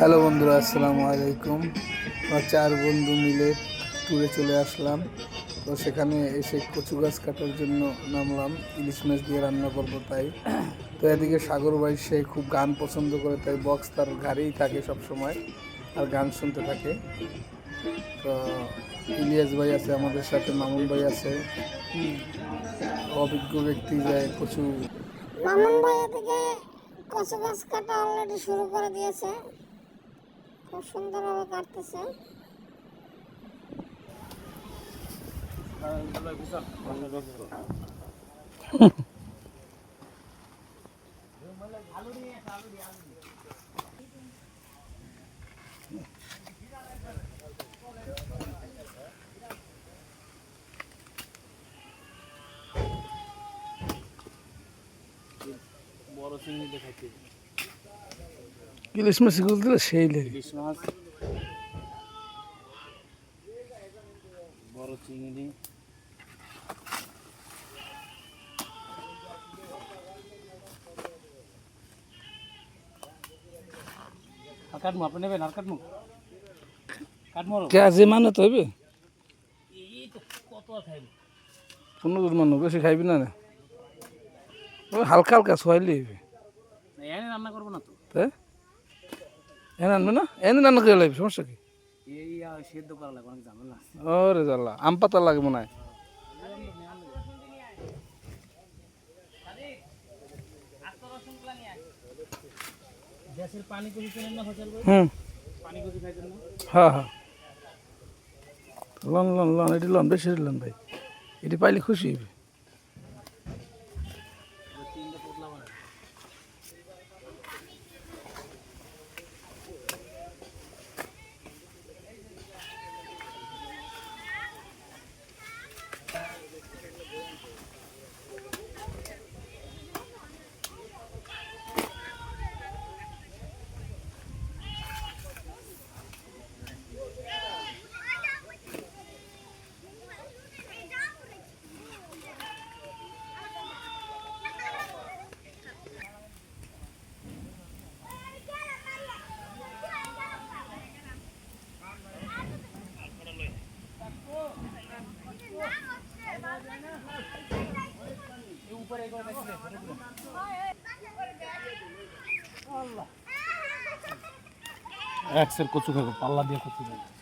Hello বন্ধুরা, আসসালামু আলাইকুম। আমরা চার বন্ধু মিলে ট্যুরে চলে আসলাম। তো সেখানে এসে কচু গাছ কাটার জন্য নামলাম। ইলিশ মাছ দিয়ে রান্না করব তাই। তো এদিকে সাগর ভাই, সে খুব গান পছন্দ করে, তাই বক্স তার গাড়িই থাকে সব সময় আর গান শুনতে থাকে। তো ইলিয়াস ভাই আছে আমাদের সাথে, মামুন ভাই আছে। অভিজ্ঞ ব্যক্তি যায় কচু মামুন ভাই এদিকে কচু গাছ কাটা অলরেডি শুরু করে দিয়েছে। খুব সুন্দরভাবে কাটতেছে। বড় চিংড়ি দেখাইতে ইলিশ মাছ এগুলো দিলে সেই লাগে ইলিশ মাছ বড় চিংড়ি। কাটমু আপনি নেবেন আর কাটমু? কাটমু? কাজে মানে তো হইবে? পনেরো মানুষ বেশি খাইবি না হালকা হালকা সোয়াইলে হইবে। রান্না করব না তো? এনে আনবে না? এনে রান্না করে লাগবে সমস্যা কি ওরে জ্বালা আম পাতা লাগে মনে হয়। হুম। হ্যাঁ হ্যাঁ লন লন লন এটি লন বেশি লন ভাই। এটি পাইলে খুশি হইবে। একসের কচু খাব পাল্লা দিয়ে কচু খাব।